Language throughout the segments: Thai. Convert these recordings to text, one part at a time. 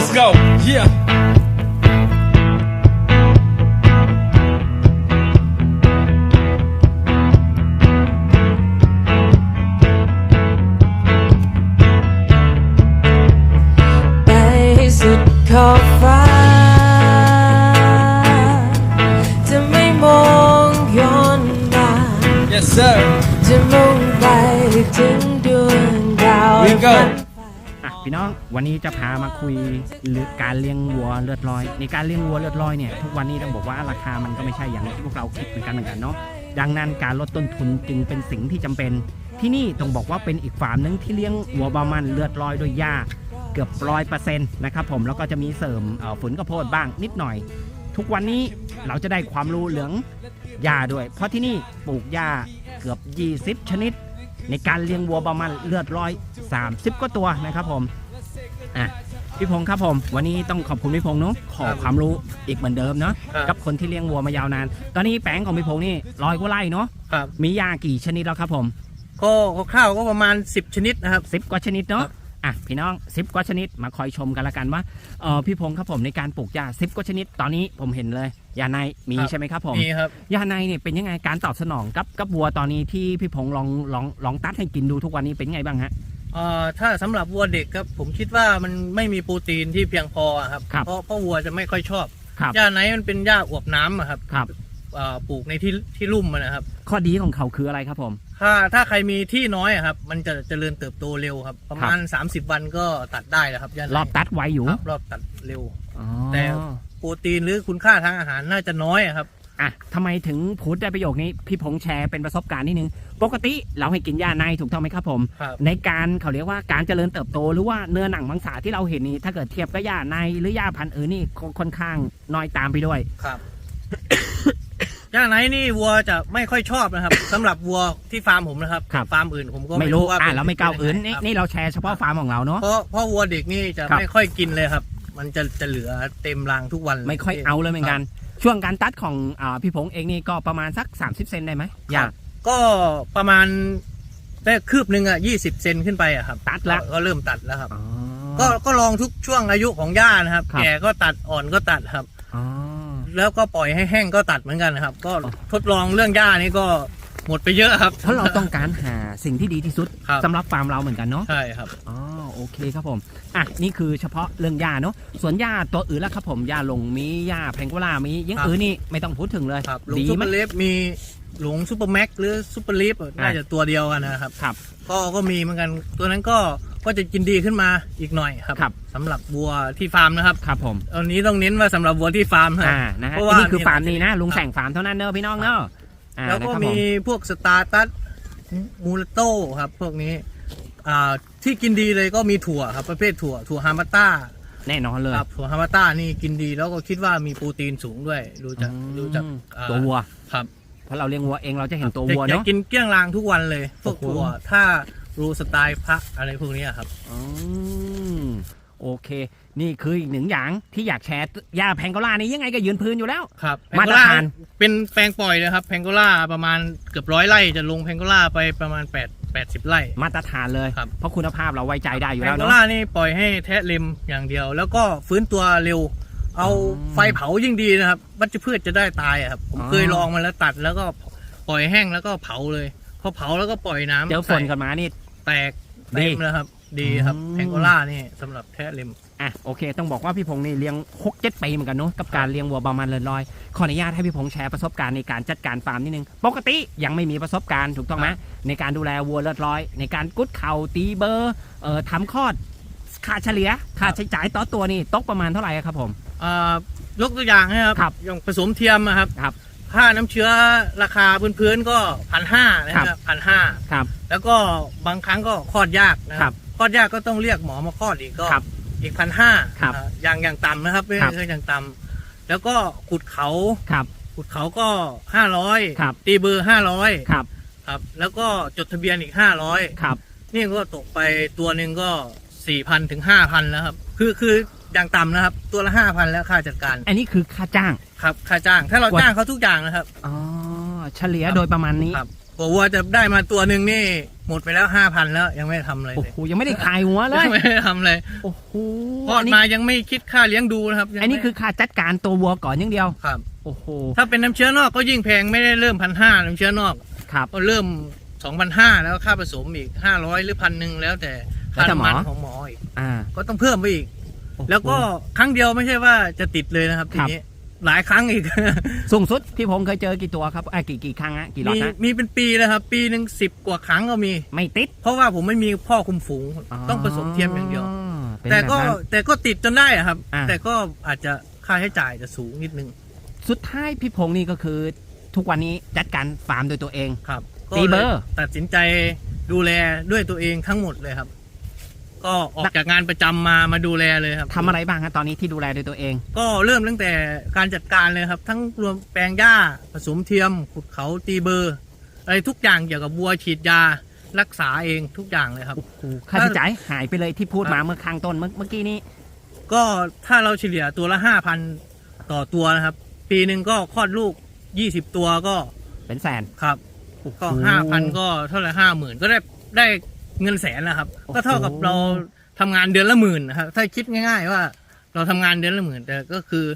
Let's go. Yeah. Bay rực khắp vai. Yes, sir. Trên mông bay trên đường đào. We go. พี่น้องวันนี้จะพามาคุยเรื่องการเลี้ยงวัวเลือดลอย ในการเลี้ยงวัวเลือดลอยเนี่ยทุกวันนี้ต้องบอกว่าราคามันก็ไม่ใช่อย่างที่พวกเราคิดเหมือนกันเหมือนกันเนาะดังนั้นการลดต้นทุนจึงเป็นสิ่งที่จำเป็น ที่นี่ต้องบอกว่าเป็นอีกฟาร์มหนึ่งที่เลี้ยงวัวบามันเลือดลอยโดยหญ้าเกือบร้อยเปอร์เซ็นต์นะครับผมแล้วก็จะมีเสริมเอ่นกระโพดบ้างนิดหน่อย ทุกวันนี้เราจะได้ความรู้เหลืองหญ้าด้วย เพราะที่นี่ปลูกหญ้าเกือบ 20 ชนิด ในการเลี้ยงวัวบามันเลือดร้อย30กว่าตัวนะครับผมอะพี่พงศ์ครับผม วันนี้ต้องขอบคุณพี่พงศ์เนาะขอความรู้อีกเหมือนเดิมเนาะครับกับคนที่เลี้ยงวัวมายาวนาน ตอนนี้แปลงของพี่พงศ์นี่ร้อยกว่าไร่เนาะครับมียากี่ชนิดแล้วครับผม ก็คร่าวๆก็ประมาณ 10 ชนิดนะครับสิบกว่าชนิดเนาะครับ อะพี่น้องสิบกว่าชนิดมาคอยชมกันละกันว่าเออพี่พงศ์ครับผมในการปลูกยาสิบกว่าชนิดตอนนี้ผมเห็นเลยยาในมีใช่ไหมครับผมมีครับ ยาในเนี่ยเป็นยังไงการตอบสนองกับกับวัวตอนนี้ที่พี่พงศ์ลองลองลองตัดให้กินดูทุกวันนี้เป็นไงบ้างฮะ เอ่อถ้าสำหรับวัวเด็กครับผมคิดว่ามันไม่มีโปรตีนที่เพียงพออะครับครับเพราะเพราะวัวจะไม่ค่อยชอบครับ หญ้าไหนมันเป็นหญ้าอวบน้ำอะครับครับเอ่อปลูกในที่ที่ลุ่มมันนะครับ ข้อดีของเขาคืออะไรครับผม ถ้าถ้าใครมีที่น้อยอะครับ มันจะเจริญเติบโตเร็วครับ ประมาณ 30 วันก็ตัดได้แล้วครับหญ้าไหนรอบตัดไวอยู่ครับรอบตัดเร็ว อ๋อแต่ โปรตีนหรือคุณค่าทางอาหารน่าจะน้อยอะครับ อะทำไมถึงพูดได้ประโยคนี้ พี่พงษ์แชร์เป็นประสบการณ์นิดนึง ปกติเราให้กินยาในถูกต้องไหมครับผม ครับ ในการเขาเรียกว่าการเจริญเติบโตหรือว่าเนื้อหนังมังสาที่เราเห็นนี่ถ้าเกิดเทียบกับยาในหรือยาพันธุ์อื่นนี่คค่อนข้างน้อยตามไปด้วย ครับ หญ้าไหนนี่วัวจะไม่ค่อยชอบนะครับสำหรับวัวที่ฟาร์มผมนะครับครับ ฟาร์มอื่นผมก็ไม่รู้ว่าอะป็นเราไม่ก้าวอื่นป็นี่ยังไงครับนี่เราแชร์เฉพาะฟาร์มของเราเนาะเพราะเพราะวัวเด็กนี่จะครับไม่ค่อยกินเลยครับ มันจะจะเหลือเต็มรางทุกวันลไม่ค่อยเอาเลยเหมือนกัน ช่วงการตัดของอ่าพี่พงษ์เองนี่ก็ประมาณสัก 30 เซนได้ไหมคยารับก็ประมาณได้คืบหนึ่งอะยี่สิบเซนขึ้นไปอะครับ ตัดละก็ก็เริ่มตัดแล้วครับอ๋อก็ก็ลองทุกช่วงอายุของหญ้านะครับครับ แก่ก็ตัดอ่อนก็ตัดครับอ๋อ แล้วก็ปล่อยให้แห้งก็ตัดเหมือนกันนะครับ ก็อ๋อทดลองเรื่องหญ้านี่ก็หมดไปเยอะครับ เพราะเราต้องการหาสิ่งที่ดีที่สุดครับ สำหรับฟาร์มเราเหมือนกันเนาะใช่ครับ อ๋อโอเคครับผมอะนี่คือเฉพาะเรื่องยาเนาะส่วนยาตัวอื่นแล้วครับผมยาหลงมียาแพงโกลามีอยังครับ อื่นนี่ไม่ต้องพูดถึงเลยครับหลงดีซูไหเปมอร์เลฟมีหลงซูเปอร์แม็กหรือซูเปอร์ลีฟน่าจะตัวเดียวกันนะครับ ครับ ก็ก็มีเหมือนกันตัวนั้นก็ ก็จะกินดีขึ้นมาอีกหน่อยครับครับสำหรับวัวที่ฟาร์มนะครับครับผมตอนนี้ต้องเน้นว่าสำหรับวัวที่ฟาร์มนะอ่านะฮะเพราะว่านี่คือฟาร์มนี้นะครับลุงแสงฟาร์มเท่านั้นเนอะพี่น้องเนอะอ่าแล้วก็นะครับผมีพวกสตาร์ตัสมูลโต้ครับ พวกนี้อ่าที่กินดีเลยก็มีถั่วครับประเภทถั่วถั่วฮามาต้า แน่นอนเลยครับถั่วฮามาต้านี่กินดีแล้วก็คิดว่ามีโปรตีนสูงด้วยดูจากอืมดูจากอ่าตัววัว ครับเพราะเราเลี้ยงวัวเองเราจะเห็นตัววัวจะเนาะกินเกลี้ยงรางทุกวันเลย พวกโอ้โห ถั่วถ้า รูสไตล์พระอะไรพวกนี้ครับอืมโอเค นี่คืออีกหนึ่งอย่างที่อยากแชร์ยาแพงโกลานี่ยังไงก็ยืนพื้นอยู่แล้วครับมาตรฐานแพงโกล่เป็นแปลงปล่อยนะครับแพงโกล่าประมาณเกือบร้อยไร่จะลงแพงโกล่าไปประมาณ 8 80 ไร่ มาตรฐานเลยครับเพราะคุณภาพเราไว้ใจได้อยู่แพแล้งวโกเนาะล่านี่ปล่อยให้แทะเล็มอย่างเดียว แล้วก็ฟื้นตัวเร็ว เอาอืมไฟเผายิ่งดีนะครับวัชพืชจะได้ตายอะครับผมอ๋อเคยลองมาแล้วตัดแล้วก็ปล่อยแห้งแล้วก็เผาเลยพอเผาแล้วก็ปล่อยน้ำเจอฝนกันมานี่ แตกดีเต็มแล้วครับ ดีครับอืมแพงโกล่านี่สำหรับแทะเล็ม อะโอเค ต้องบอกว่าพี่พงษ์นี่เลี้ยงหกเจ็ดปีเหมือนกันเนาะกับการเลี้ยงวัวบามันเลินลอยขออนุญาตให้พี่พงษ์แชร์ประสบการณ์ในการจัดการฟาร์มนิดนึงปกติยังไม่มีประสบการณ์ถูกต้องไหมครับในการดูแลวัวเลือดลอย ในการกุดเข่าตีเบอร์เอ่อทำคลอดค่าเฉลี่ยค่าใช้จ่ายต่อตัวนี่ตกประมาณเท่าไหร่ครับผม อ่ายกตัวอย่างนะครับครับอย่างผสมเทียมอะครับ ครับ ค่าน้ำเชื้อราคาพื้นๆก็พันห้านะคครัรับบพันห้าครับ แล้วก็บางครั้งก็คลอดยากนะคครัรับบคลอดยากก็ต้องเรียกหมอมาคลอดอีกก็ครับอีกพันห้าครับอย่างอย่างต่ำนะครับไม่ครับใช่อย่างต่ำแล้วก็ขุดเขาครับ ขุดเขาก็ห้าร้อยครับตีเบอร์ห้าร้อยครับ ครับ แล้วก็จดทะเบียนอีกห้าร้อยครับ นี่ก็ตกไปตัวหนึ่งก็สี่พันถึงห้าพันแล้วครับ คือคือ อย่างต่ำนะครับ ตัวละห้าพันแล้วค่าจัดการอันนี้คือค่าจ้าง ครับค่าจ้าง ถ้าเรากว่าจ้างเขาทุกอย่างนะครับอ๋อเฉลี่ยโดยประมาณนี้ครับกว่าวัวจะได้มาตัวหนึ่งนี่หมดไปแล้วห้าพันแล้วยังไม่ได้ทำอะไรโอ้เลยโหยังไม่ได้ขายหัวเลยยังไม่ได้ทำเลยโอ้โหคลอดมายังไม่คิดค่าเลี้ยงดูนะครับยังอันนี้ไม่คือค่าจัดการตัววัวก่อนอย่างเดียวครับโอ้โหถ้าเป็นน้ำเชื้อนอกก็ยิ่งแพงไม่ได้เริ่มพันห้าน้ำเชื้อนอกครับก็เริ่มสองพันห้าแล้วค่าผสมอีกห้าร้อยหรือพันหนึ่งแล้วแต่แล้วค่าแต่หมอน้ำมันของหมออีกอ่าก็ต้องเพิ่มไปอีกโอ้โห แล้วก็ครั้งเดียวไม่ใช่ว่าจะติดเลยนะครับคทีรับนี้หลายครั้งอีก สูงสุดที่ผมเคยเจอกี่ตัวครับอะกี่กี่ครั้งฮะกี่รอบมีนะมีเป็นปีแล้วครับ ปีหนึ่งสิบกว่าครั้งก็มี ไม่ติดเพราะว่าผมไม่มีพ่อคุมฝูงต้องผสมเทียมอย่างเดียว เป็นแต่บบก็นั้น แต่ก็ติดจนได้อะครับ อ่า แต่ก็อาจจะค่าใช้จ่ายจะสูงนิดนึงสุดท้ายพี่พงศ์นี่ก็คือ ทุกวันนี้จัดการฟาร์มโดยตัวเอง ครับก็ตีเบอร์ ลยตัดสินใจดูแลด้วยตัวเองทั้งหมดเลยครับ ก็ออกจากงานประจำมามาดูแลเลยครับ ทำอะไรบ้างฮะตอนนี้ที่ดูแลโดยตัวเอง ก็เริ่มตั้งแต่การจัดการเลยครับ ทั้งรวมแปลงหญ้าผสมเทียม ขุดเขาตีเบอร์ อะไรทุกอย่างเกี่ยวกับวัวฉีดยารักษาเองทุกอย่างเลยครับ ค่าใช้จ่ายหายไปเลยที่พูดมาเมื่อข้างต้นเมื่อเมื่อกี้นี้ ก็ถ้าเราเฉลี่ยตัวละห้าพันต่อตัวนะครับ ปีหนึ่งก็คลอดลูกยี่สิบตัวก็เป็นแสน ครับ ก็ห้าพันก็เท่าไหร่ห้าหมื่นก็ได้ได้ เงินแสนนะครับโอ้โหก็เท่ากับเราทำงานเดือนละหมื่นนะครับถ้าคิดง่าย ๆ ว่าเราทำงานเดือนละหมื่นแต่ก็คือ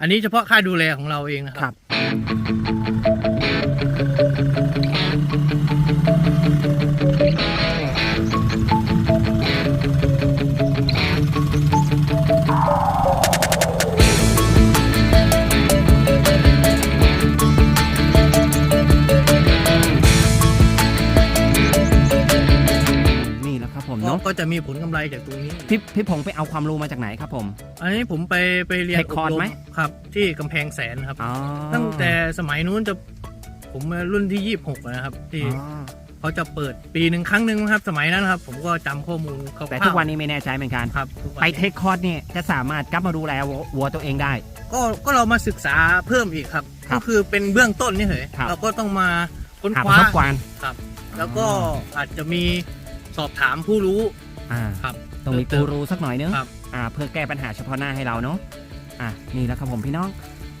อันนี้เฉพาะค่าดูแลของเราเองนะคครับ ก็เนาะก็จะมีผลกำไรจากตรงนี้ พี่พี่พงศ์ไปเอาความรู้มาจากไหนครับผม อันนี้ผมไปไปเรียนไปคอร์สไหมครับ ที่กำแพงแสนครับ อ๋อตั้งแต่สมัยนู้นจะผมรุ่นที่ยี่สิบหกนะครับ ที่อ๋อเขาจะเปิดปีหนึ่งครั้งหนึ่งนะครับ สมัยนั้นนะครับ ผมก็จำข้อมูลคร่าวๆแต่ทุกวันนี้ไม่แน่ใจเหมือนกัน ครับทุกวันไปนี้เทคคอร์สเนี่ยจะสามารถกลับมาดูแลวัววัวตัวเองได้ ก็ก็เรามาศึกษาเพิ่มอีกครับ ครัก็บคือเป็นเบื้องต้นนี่เหรอครับ เราก็ต้องมาค้นหาคประว้าสบการณ์ ครับ แล้วก็อาจจะมี สอบถามผู้รู้อ่าครับ ต้องมีเติกูมรูสักหน่อยนึงครับ อ่า เพื่อแก้ปัญหาเฉพาะหน้าให้เราเนาะอะนี่แหละครับผมพี่น้อง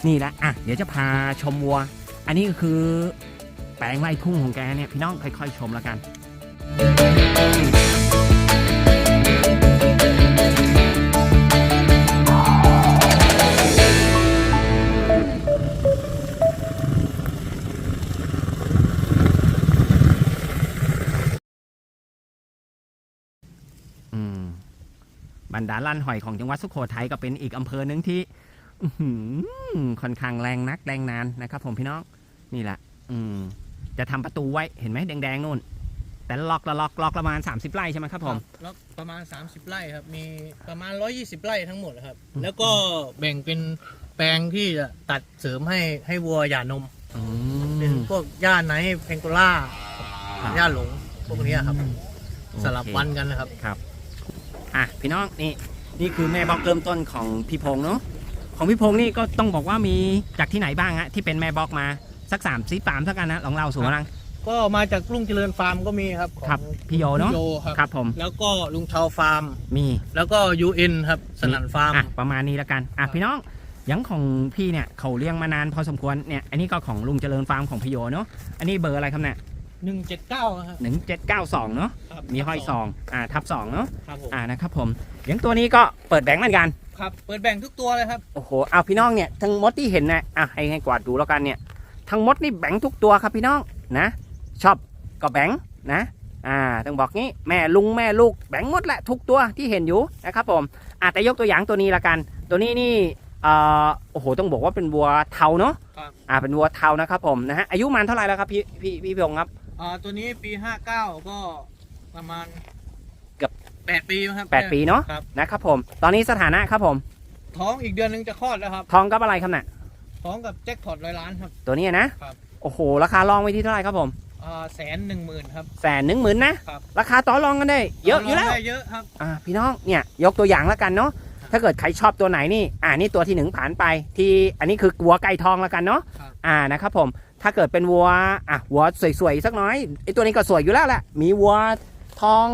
นี่แหละอะเดี๋ยวจะพาชมวัว อันนี้ก็คือแปลงไร่ทุ่งของแกเนี่ยพี่น้องค่อยๆชมแล้วกันาลั่นหอยของจังหวัดสุโขทัยก็เป็นอีกอำเภอหนึ่งที่อื้อหือค่อนข้างแรงนักแรงนานนะครับ ผมพี่น้องนี่แหละ อืม จะทำประตูไว้เห็นไหมแดงๆนู่น แต่ล็อกละล็อกล็อกประมาณ 30 ไร่ใช่ไหมครับผมแล้วประมาณ 30 ไร่ครับ มีประมาณ 120 ไร่ทั้งหมดครับ แล้วก็แบ่งเป็นแปลงที่จะตัดเสริมให้ให้วัวหย่านมอืเป็นมพวกหญ้าไนท์แพงโกล่าครับหญ้าหลงพวกเนี้ยครับโอเคสลับวันกันนะครับ อะพี่น้องนี่นี่คือแม่บล็อกเริ่มต้นของพี่พงษ์เนาะของพี่พงษ์นี่ก็ต้องบอกว่ามีจากที่ไหนบ้างฮะที่เป็นแม่บล็อกมาสักสามสีสามสักกันนะลองเล่าสู่กันก็มาจากลุงเจริญฟาร์มก็มีครับของครับพี่โยเนาะพี่โยครับครับผมแล้วก็ลุงชาวฟาร์ม มีแล้วก็ UN ครับสนั่นฟาร์ม อะประมาณนี้แล้วกันอะพี่น้องอยังของพี่เนี่ยเขาเลี้ยงมานานพอสมควรเนี่ยอันนี้ก็ของลุงเจริญฟาร์มของพี่โยเนาะอันนี้เบอร์อะไรครับเนี่ย179ครับ หนึ่งเจ็ดเก้าสองเนาะครับมีห้อยซองอ่าทับสองเนาะครับผมอ่านะครับผมอย่างตัวนี้ก็เปิดแบงค์เหมือนกัน ครับ เปิดแบ่งทุกตัวเลยครับ โอ้โหเอาพี่น้องเนี่ยทั้งหมดที่เห็นนะอะให้ให้กวาดดูแล้วกันเนี่ยทั้งหมดนี่แบ่งทุกตัวครับพี่น้องนะชอบก็แบ่งนะอ่าต้องบอกงี้แม่ลุงแม่ลูกแบ่งหมดแหละทุกตัวที่เห็นอยู่นะครับผมอาจจะแต่ยกตัวอย่างตัวนี้ละกัน ตัวนี้นี่เอ่อโอ้โหต้องบอกว่าเป็นวัวเทาเนาะครับ อ่าเป็นวัวเทานะครับผมนะฮะอายุมันเท่าไหร่แล้วครับพี่พี่พี่พงศ์ครับ อ่าตัวนี้ปี 59 ก็ประมาณเกือบ 8 ปีครับแปดปีเนาะครับ นะครับผม ตอนนี้สถานะครับผม ท้องอีกเดือนหนึงจะคลอดแล้วครับ ทองกับอะไรครับน่ะ ท้องกับแจ็คพอตร้อยล้านครับ ตัวนี้นะครับ โอ้โห ราคาลองไว้ที่เท่าไหร่ครับผมอ่าแสนหนึ่งหมื่นครับ แสนหนึ่งหมื่นนะครับ ราคาต่อรองกันได้เยอะอยู่แล้ว ได้เยอะครับ อ่าพี่น้องเนี่ยยกตัวอย่างแล้วกันเนาะถ้าเกิดใครชอบตัวไหนนี่ อ่านี่ตัวที่หนึ่งผ่านไปที่อันนี้คือวัวไก่ทองแล้วกันเนาะครับ อ่านะครับผม ถ้าเกิดเป็นวัวอะวัวสวยๆสักหน้อยไอตัวนี้ก็สวยอยู่แล้วแหละมีวัวทอง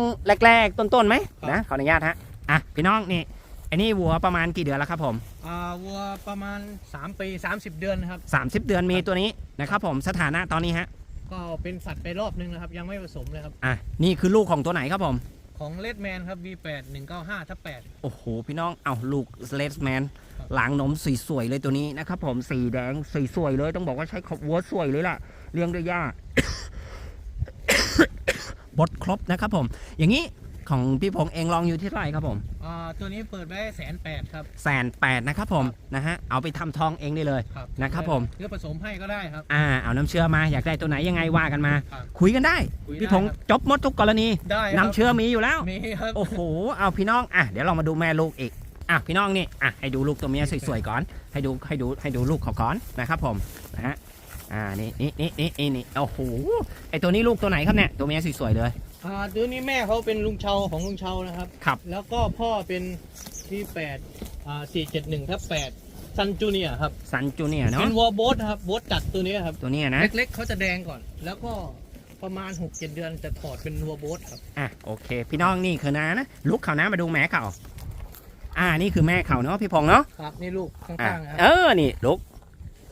แรกๆ ต้นๆไหมนะขออนุญาตฮะอะพี่น้องนี่อันนี้วัวประมาณกี่เดือนแล้วครับผมอ่าวัวประมาณ 3 ปี 30 เดือนนะครับ 30 เดือนมีตัวนี้นะครับผมสถานะตอนนี้ฮะก็เป็นสัตว์ไปรอบนึงนะครับ ยังไม่ผสมเลยครับอะนี่คือลูกของตัวไหนครับผมของเลดแมนครับ V8 195ทับ8โอ้โหพี่น้องเอาลูกเลสแมนครับ หลางนมสีสวยเลยตัวนี้นะครับผมสีแดงสีสวยเลย ต้องบอกว่าใช้ขอบวัวสวยเลยล่ะ เลี้ยงด้วยหญ้าบดครบนะครับผม อย่างนี้ของพี่พงษ์เองลองอยู่ที่เท่าไหร่ครับผมอ่าตัวนี้เปิดไว้แสนแปดครับแสนแปดนะครับผมนะฮะเอาไปทำทองเองได้เลยครับนะครับผมหรือผสมให้ก็ได้ครับอ่าเอาน้ำเชื่อมาอยากได้ตัวไหนยังไงว่ากันมาครับคุยกันได้คุยได้พี่พงษ์ครับจบหมดทุกกรณีได้ครับน้ำเชื่อมีอยู่แล้วมีครับโอ้โหเอาพี่น้องอะเดี๋ยวเรามาดูแม่ลูกอีก อะพี่น้องนี่อะให้ดูลูกตัวเมียสวยๆก่อน ให้ดูให้ดูให้ดูลูกเขาก่อนนะครับผมนะฮะอ่านี่นี่นี่นี่นี่นี่โอ้โหไอตัวนี้ลูกตัวไหนครับเนี่ยตัวเมียสวยๆเลยอ่าตัวนี้แม่เขาเป็นลุงเชาของลุงเชานะครับ ครับ แล้วก็พ่อเป็นที่8อ่า471ทับ8ซันจูเนียครับซันจูเนียร์เนาะเป็นวอลโบสครับโบสจัดตัวนี้ครับตัวเนี้ยนะเล็กๆเขาจะแดงก่อน แล้วก็ประมาณ 6-7 เดือนจะถอดเป็นวัวโบสครับ อะ โอเค พี่น้องนี่คือนานะลูกเขานะมาดูแม่เขา อ่านี่คือแม่เขาเนาะพี่พงษ์เนาะครับนี่ลูกข้อะางๆครับเออนี่ลูก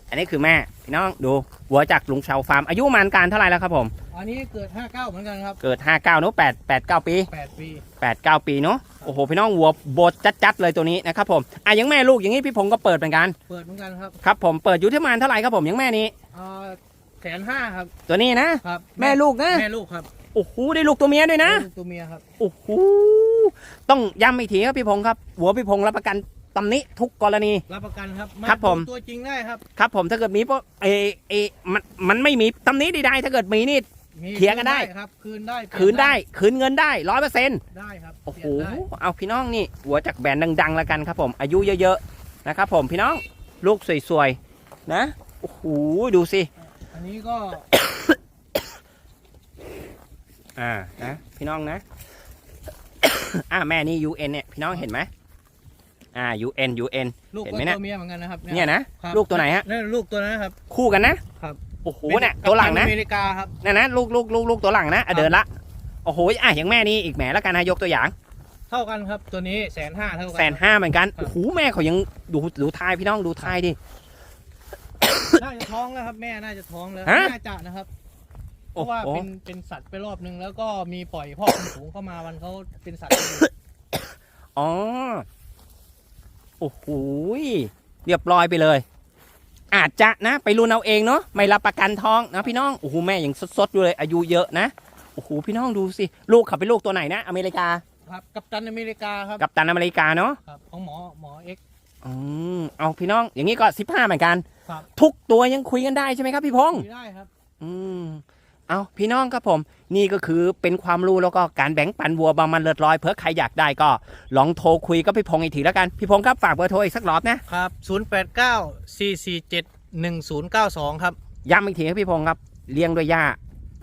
อันนี้คือแม่พี่น้องดูวัวจากลุงเชาฟาร์มอายุประมาณการเท่าไหร่แล้วครับผม อันนี้เกิด 59 เหมือนกันครับ เกิด 59เนาะ8 8 9 ปี 8 ปีแปดเก้าปีเนาะโอ้โหพี่น้องวัวโบดจัดๆเลยตัวนี้นะครับผมอะยังแม่ลูกอย่างนี้พี่พงศ์ก็เปิดเหมือนกันเปิดเหมือนกันครับครับผมเปิดอยู่ที่ประมาณเท่าไหร่ครับผมยังแม่นี้ อ่าแสนห้าครับตัวนี้นะ ครับแม่ลูกนะ แม่ลูกครับโอ้โหได้ลูกตัวเมียด้วยนะ แม่ลูกตัวเมียครับโอ้โห ต้องย้ำอีกทีครับพี่พงศ์ครับ หัวพี่พงศ์รับประกันตำหนี้ทุกกรณี รับประกันครับาครับผม ดูตัวจริงได้ครับครับผมถ้าเกิดมีพวกเอเอมันมันไม่มีตำหนี้ใดๆถ้าเกิดมีนี่ มีเคลียร์กันได้ ครับ คืนได้เปลี่ยคืนได้คืนเงินได้ร้อยเปอร์เซ็นต์ ได้ครับโอ้โห เปลี่ยนได้ เอาพี่น้องนี่ หัวจากแบรนด์ดังๆ แล้วกันครับผม อายุเยอะๆ นะครับผมพี่น้อง ลูกสวยๆ นะ โอ้โห ดูสิ อันนี้ก็อ่า นะ พี่น้องนะ อ่าแม่นี่ UN เนี่ยพี่น้องเห็นไหมอ่า UN UN ลูกเห็นก็ไหมเนี่ย ตัวเมียเหมือนกันนะครับเนี่ยนะ ครับลูกตัวไหนฮะ นั่นลูกตัวนั้นนะครับ คู่กันนะครับ โอ้โหเนี่ยกัปตัวหลังนะ อเมริกาครับ นั่นนะลูกลูกลูกลูกตัวหลังนะอะครับ เดินละโอ้โหอะอย่างแม่นี่อีกแหมแล้วกันนะยกตัวอย่างเท่ากันครับ ตัวนี้แสนห้าเท่ากัแสนห้าเหมือนกันครับ โอ้โหแม่เขายังดูดูทายพี่น้องดูทายดิ น่าจะท้องแล้วครับแม่น่าจะท้องแล้วฮะ น่าจะนะครับ เพโอ้ราะว่าโหเป็นเป็นสัตว์ไปรอบนึงแล้วก็มีปล่อยพ่อพันธุ์สูงเข้ามาวันเขาเป็นสัตว์อ๋อ โอ้โหเรียบร้อยไปเลย อาจจะนะไปรุนเอาเองเนาะไม่รับประกันท้องนะพี่น้องโอ้โหแม่ยังสดๆอยู่เลย อายุเยอะนะโอ้โหพี่น้องดูสิลูกเขาเป็นลูกตัวไหนนะอเมริกา ครับกัปตันอเมริกาครับกับตันอเมริกาเนาะครับของหมอหมอเอ็กซ์ อืมเอาพี่น้องอย่างนี้ก็สิบห้าเหมือนกัน ครับ ทุกตัวยังคุยกันได้ใช่ไหมครับพี่พงษ์คุยได้ครับ อืม เอาพี่น้องครับผม นี่ก็คือเป็นความรู้แล้วก็การแบ่งปันวัวบางมันเลือดลอยเผื่อใครอยากได้ก็ ลองโทรคุยกับพี่พงษ์อีกทีแล้วกัน พี่พงษ์ครับฝากเบอร์โทรอีกสักรอบนะครับ089 447 1092 ครับย้ำอีกทีครับพี่พงษ์ครับเลี้ยงด้วยหญ้า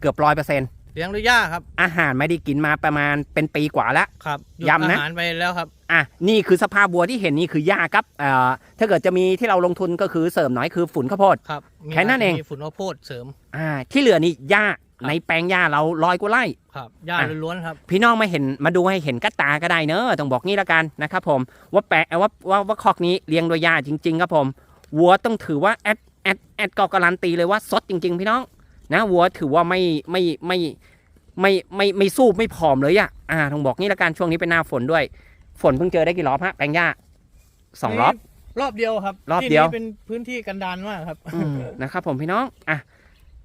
เกือบร้อยเปอร์เซ็นต์ เลี้ยงด้วยหญ้าครับ อาหารไม่ได้กินมาประมาณเป็นปีกว่าแล้ว ครับหยุดย้ำนะ อาหารไปแล้วครับ อะนี่คือสภาพวัวที่เห็นนี่คือหญ้าครับเอ่อถ้าเกิดจะมีที่เราลงทุนก็คือเสริมหน่อยคือฝุ่นข้าวโพด ครับมีแค่นั้นเอง มีฝุ่นข้าวโพดเสริม อ่าที่เหลือนี่หญ้าในแปลงหญ้าเราลอยกว่าไร่ ครับหญ้าอะ ล้วนๆครับ พี่น้องมาเห็นมาดูให้เห็นกัตตาก็ได้เนอะต้องบอกงี้ละกันนะครับผมว่าแปะว่าว่าว่าคอกนี้เลี้ยงโดยยาจริง ๆ ครับผมวัวต้องถือว่าแอดแอดแอดก็การันตีเลยว่าสดจริง ๆ พี่น้อง นะวัวถือว่าไม่ไม่ไม่ไม่ไม่ไม่สู้ไม่ผอมเลยอะอ่าต้องบอกงี้ละกันช่วงนี้เป็นหน้าฝนด้วย ฝนเพิ่งเจอได้กี่รอบฮะแปลงหญ้าสองรอบ รอบเดียวครับรอบเดียว ที่นี่เป็นพื้นที่กันดานมากครับอืมนะครับผมพี่น้องอะ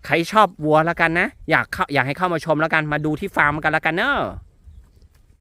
ใครชอบวัวละกันนะ อยากเข้าอยากให้เข้ามาชมละกันมาดูที่ฟาร์มกันละกันเนอะ